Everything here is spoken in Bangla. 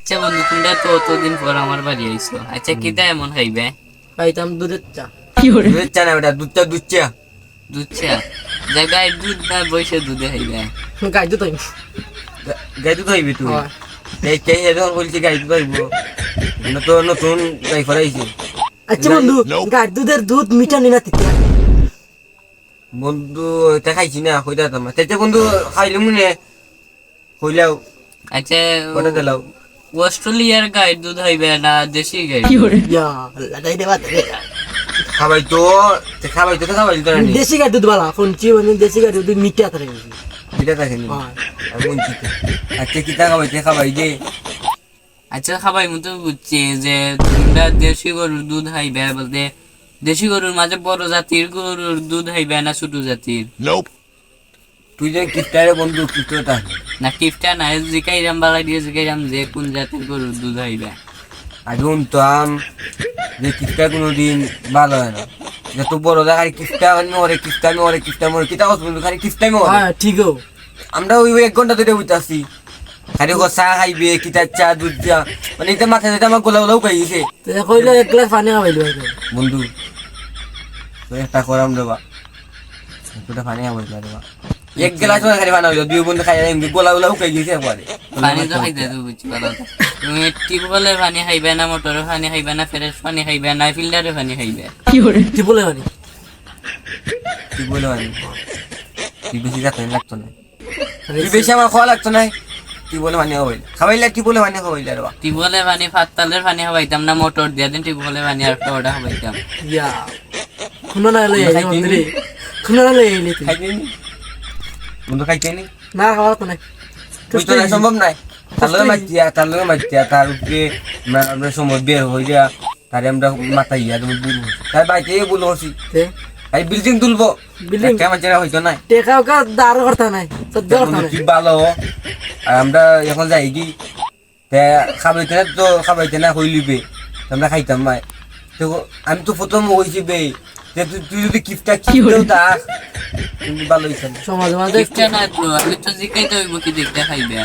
আচ্ছা বন্ধু তোমরা তো অতদিন পর আমার বাড়ি আইছো। আচ্ছা কিতা এমন খাইবে? খাইতাম দুধের চা। দুধের চা না বেটা দুধ চা দুধ চা। দুধ চা? জায়গায় দুধ না বসে দুধে খাইবে? গাই দুধ হইব। গাই দুধ হইবি তুই? হয়। এই কে যখন বলছি গাই দুধ হইব? আমরা তো নতুন গাই ফরাইছি আচ্ছা বন্ধু গাই দুধের দুধ মিঠা নিনা তিতা। বন্ধু এটা খাইছি না কইতা তোমার তেতে বন্ধু খাইলে মনে। হইলাও আচ্ছা কটা দিলাও। অস্ট্রেলিয়ার গাইড দুধ হইবে না দেশি গাইড লাগাই দেবা দেবে। খাবাই তো খাবাই তো খাবাই তো দেশি গাই দুধ বালা শুনছি মানে দেশি গাই দুধ মিঠা থাকে বলছি তো। আচ্ছা কিতা খাবাই তে খাবাই যে আচ্ছা খাবাই মতো বুঝছি যে তোমরা দেশি গরুর দুধ খাইবে বলতে দেশি গরুর মাঝে বড় জাতির গরুর দুধ খাইবে না ছোট জাতির? তুই যে কিফটারে বন্ধু কিফটটা না কিফটা না জিকাইরাম বালাই দিয়ে জিকাইরাম যে কোন জাতের গরুর দুধ খাইবে আগে উনতাম যে কিফটা কোনোদিন ভালো হয় না। যত বড় দেখা কিফটা মরে কিফটা মরে কিফটা মরে কিতা হস বন্ধু খালি কিফটাই মরে। হ্যাঁ ঠিকও। আমরা ওই এক ঘণ্টা ধরে উঠতেছি খালি ও চা খাইবে কিতা চা দুধ চা মানে এটা মাথায় যেটা আমার গোলা গোলাও খাই গেছে তো কইলে এক গ্লাস পানি বন্ধু তুই একটা করাম দেবা একটা পানি এক গ্লাস মানে খালি পানি দুই বন্ধু খাই এমনি গোলা গোলাও খাই গেছে একবারে। পানি তো খাইতে তো বুঝছি ভালো। তুমি টিউবওয়েলের পানি খাইবে না মোটরের পানি খাইবে না ফ্রেশ পানি খাইবে না ফিল্টারের পানি খাইবে। পানি। তুই বলে পানি। তুই বেশি যাতে লাগতো না। বেশি আমার খাওয়া লাগতো না। বলে পানি খাবাইলে তুই বলে পানি খাবাইলে রে টিউবওয়েলের পানি ফাত্তালের পানি খাওয়াইতাম না মোটর দিয়ে দিন টিউবওয়েলের পানি আর একটা ওটা খাওয়াইতাম। ইয়া খুনো না লই আইলি খুনো না লই আইলি তুই। খাইতে নি? বন্ধু খাইতে নি? না খাওয়ার তো নাই। তো সম্ভব নাই। তার লগে মাতিয়া তার লগে মাতিয়া তার উপরে আমরা সময় বের হয়ে যা তারে আমরা মাথায় ইয়া তুমি বুল তার বাইকে বুল তে? এই বিল্ডিং তুলবো। Building? কেমন চেনা হইতো নাই। টেকা ওকা দাঁড় করতে নাই। সদ্য করতে কি ভালো? আর আমরা এখন যাই কি? তে খাবাইতে না তো খাবাইতে না হইলিবে আমরা খাইতাম মাই। তো আমি তো প্রথম হইছি বে। যে তুই তুই যদি কিফটা কিনতেও তা তুমি ভালো হইছে। সমাজ মাঝে কিফটা না তো আমি তো জিকাইতে হইব কি দেখতে খাইবে?